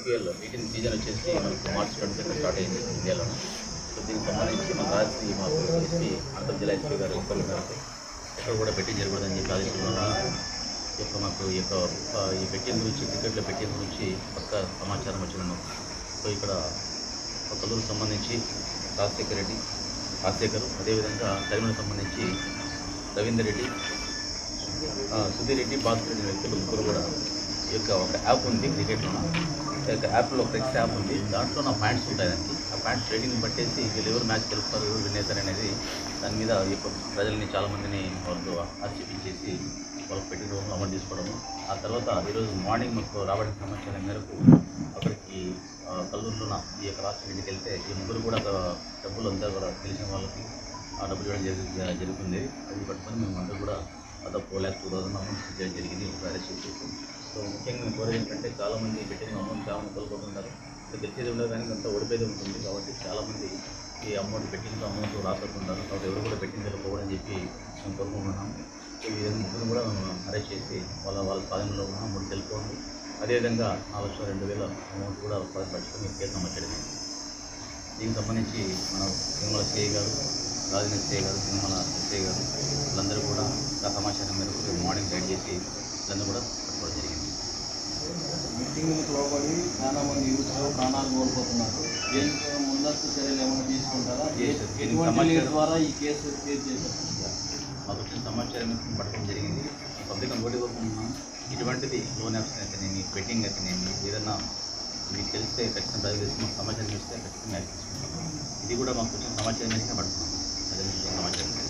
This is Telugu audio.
ఐపీఎల్ ఎయిటీన్ సీజన్ వచ్చేసి మనకు మార్చ్ ట్వంటీ స్టార్ట్ అయింది ఇండియాలో. సో దీనికి సంబంధించి మన రాజశ్రీ మాకు ఎస్పీ అంతర్ జిల్లా ఎస్పీ గారు ఉత్తర్వుల మేరకు ఎక్కడ కూడా బెట్టింగ్ జరగకూడదని చెప్పి ఆదేశించిన యొక్క మాకు ఈ యొక్క ఈ బెట్టింగ్ గురించి క్రికెట్లో బెట్టింగ్ గురించి పక్క సమాచారం వచ్చినాను సో ఇక్కడ ఒక సంబంధించి రాజశేఖర్ రెడ్డి రాజశేఖర్ అదేవిధంగా కరీంనగర్ సంబంధించి రవీందర్ రెడ్డి సుధీర్ రెడ్డి భాస్కర్ రెడ్డి వ్యక్తులు ముగ్గురు కూడా యొక్క ఒక యాప్ ఉంది క్రికెట్లో ఈ యొక్క యాప్లో ఒక యాప్ ఉంది. దాంట్లో నా పాయింట్స్ ఉంటాయి దానికి. ఆ పాయింట్స్ రేటింగ్ పట్టేసి వీళ్ళు ఎవరు మ్యాచ్ గెలుపుతారు ఎవరు వినేతారు అనేది దాని మీద ఇప్పుడు ప్రజల్ని చాలామందిని వాళ్ళు ఆక్షేపించేసి వాళ్ళకి పెట్టిన రూమ్ అమలు తీసుకోవడము. ఆ తర్వాత ఈరోజు మార్నింగ్ మాకు రావడానికి సమాచారం మేరకు అక్కడికి కల్లూరులో నా ఈ యొక్క రాష్ట్ర ఇంటికి వెళ్తే ఈ ముగ్గురు కూడా డబ్బులు అంతా కూడా తెలిసిన వాళ్ళకి ఆ డబ్బులు ఇవ్వడం జరుగుతుంది. అది పట్టుకొని మేము అందరూ కూడా దాదాపు four lakhs two thousand amount జరిగింది. ఒక అరెస్ట్ చేసి సో ముఖ్యంగా మేము కోరేది ఏంటంటే చాలామంది పెట్టిన అమౌంట్ చాలా మంది కోల్పోతుంటారు గెలిచేది ఉండదు కానీ కొంత ఓడిపోయేది ఉంటుంది కాబట్టి చాలామంది ఈ అమౌంట్ పెట్టిన అమౌంట్ రాసుకుంటారు కాబట్టి ఎవరు కూడా పెట్టింది వెళ్ళిపోవడం చెప్పి మేము కోరుకుంటున్నాము. సో ఈ విధంగా ముగ్గురు కూడా మేము అరెస్ట్ చేసి వాళ్ళ వాళ్ళ స్వాధీనంలో ఉన్న అమౌంట్ తెలుసుకోండి అదేవిధంగా నాలుగు లక్షల రెండు వేల అమౌంట్ కూడా స్వాధీనం కేసు నమోదు దీనికి సంబంధించి మన తిరుమల సిఐ గారు రాజన సిఐ గారు తిరుమల ఎస్ఐ గారు వీళ్ళందరూ కూడా ఆ సమాచారం మేరకు మార్నింగ్ గైడ్ చేసి వీళ్ళందరూ కూడా పట్టుకోవడం జరిగింది. మీటింగ్లకు లోబడి చాలా మంది యూత్ ప్రాణాలు కోల్పోతున్నారు. దీనికి ముందస్తు చర్యలు ఏమైనా తీసుకుంటారా? ఎటువంటి ద్వారా ఈ కేసు కేసు చేశారు? మాకు వచ్చిన సమాచారం పట్టడం జరిగింది. పబ్లిక్ కోరుకుంటున్నాం ఇటువంటిది లోన్ యాప్స్ అయితేనేమి బెట్టింగ్ అయితేనేమి ఏదన్నా మీకు తెలిస్తే ఖచ్చితంగా ప్రజలు సమాచారం ఇస్తే ఖచ్చితంగా ఇది కూడా మాకు వచ్చిన సమాచారం మేరకే పడుతున్నాం ప్రజల నుంచి సమాచారం